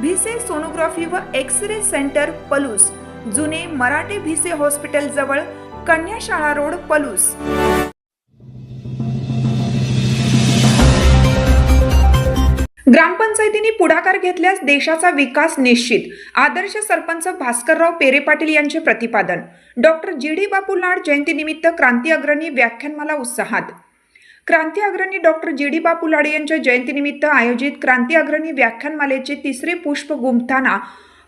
Bhise sonography व X ray centre Palus. जुने Marathe Bhise hospital जवळ कन्याशाळा रोड पलूस. ग्रामपंचायतींनी पुढाकार घेतल्यास देशाचा विकास निश्चित. आदर्श सरपंच भास्करराव पेरे पाटील यांचे प्रतिपादन. डॉक्टर जी डी बापू लाड जयंतीनिमित्त क्रांती अग्रणी व्याख्यानमाला उत्साहात. क्रांती अग्रणी डॉक्टर जी डी बापू लाडे यांच्या जयंतीनिमित्त आयोजित क्रांती अग्रणी व्याख्यानमालेचे तिसरे पुष्प गुंफताना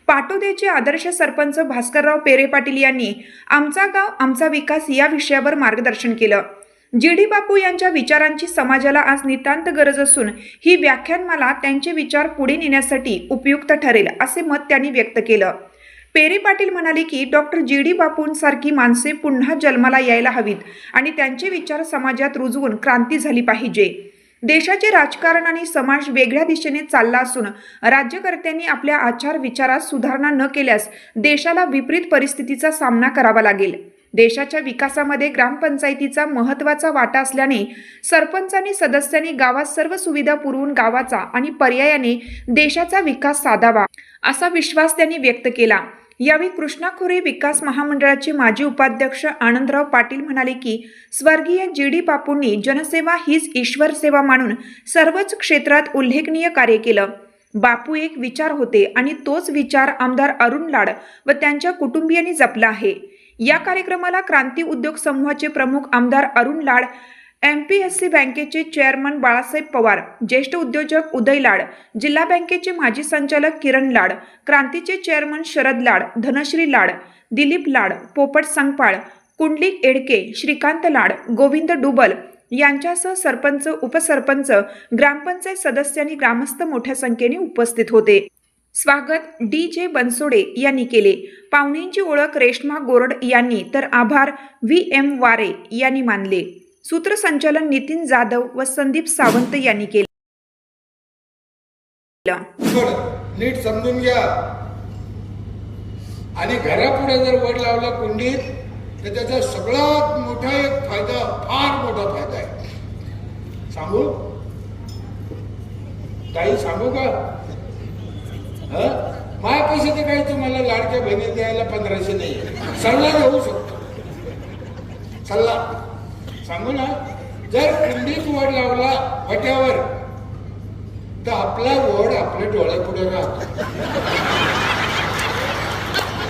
पाटोदेचे आदर्श सरपंच भास्करराव पेरे पाटील यांनी आमचा गाव आमचा विकास या विषयावर मार्गदर्शन केलं. जी डी बापू यांच्या विचारांची समाजाला आज नितांत गरज असून ही व्याख्यानमाला त्यांचे विचार पुढे नेण्यासाठी उपयुक्त ठरेल असे मत त्यांनी व्यक्त केलं. पेरे पाटील म्हणाले की डॉक्टर जी डी बापूंसारखी माणसे पुन्हा जन्माला यायला हवीत आणि त्यांचे विचार समाजात रुजवून क्रांती झाली पाहिजे. देशाचे राजकारण आणि समाज वेगळ्या दिशेने चालला असून राज्यकर्त्यांनी आपल्या आचार विचारात सुधारणा न केल्यास देशाला विपरीत परिस्थितीचा सामना करावा लागेल. देशाच्या विकासामध्ये ग्रामपंचायतीचा महत्त्वाचा वाटा असल्याने सरपंच आणि सदस्यांनी गावात सर्व सुविधा पुरवून गावाचा आणि पर्यायाने देशाचा विकास साधावा असा विश्वास त्यांनी व्यक्त केला. यावेळी कृष्णा खोरे विकास महामंडळाचे माजी उपाध्यक्ष आनंदराव पाटील म्हणाले की स्वर्गीय जी डी बापूंनी जनसेवा हीच ईश्वर सेवा मानून सर्वच क्षेत्रात उल्लेखनीय कार्य केलं. बापू एक विचार होते आणि तोच विचार आमदार अरुण लाड व त्यांच्या कुटुंबियांनी जपला आहे. या कार्यक्रमाला क्रांती उद्योग समूहाचे प्रमुख आमदार Arun Lad M P S C बँकेचे चेअरमन बाळासाहेब पवार ज्येष्ठ उद्योजक उदय लाड जिल्हा बँकेचे माजी संचालक किरण लाड क्रांतीचे चेअरमन शरद लाड धनश्री लाड दिलीप लाड पोपट संगपाळ कुंडलिक एडके श्रीकांत लाड गोविंद डुबल यांच्यासह सरपंच उपसरपंच ग्रामपंचायत सदस्य आणि ग्रामस्थ मोठ्या संख्येने उपस्थित होते. स्वागत डी जे बनसोडे यांनी केले. पाहुण्यांची ओळख रेश्मा गोरड यांनी तर आभार व्ही एम वारे यांनी मानले. सूत्रसंचालन नितीन जाधव व संदीप सावंत यांनी केले. नीट समजून घ्या. आणि घरापुढे जर वड लावला कुंडीत तर त्याचा सगळ्यात मोठा एक फायदा फार मोठा फायदा आहे. सांगू? काही सांगू का? हं? ते काही तुम्हाला लाडक्या बहिणी द्यायला पंधराशे नाही. सल्ला देऊ शकतो. सल्ला. सांगू ना जर कुंडीत वड लावला फट्यावर तर आपला वड आपल्या डोळ्यापुढे राहतो.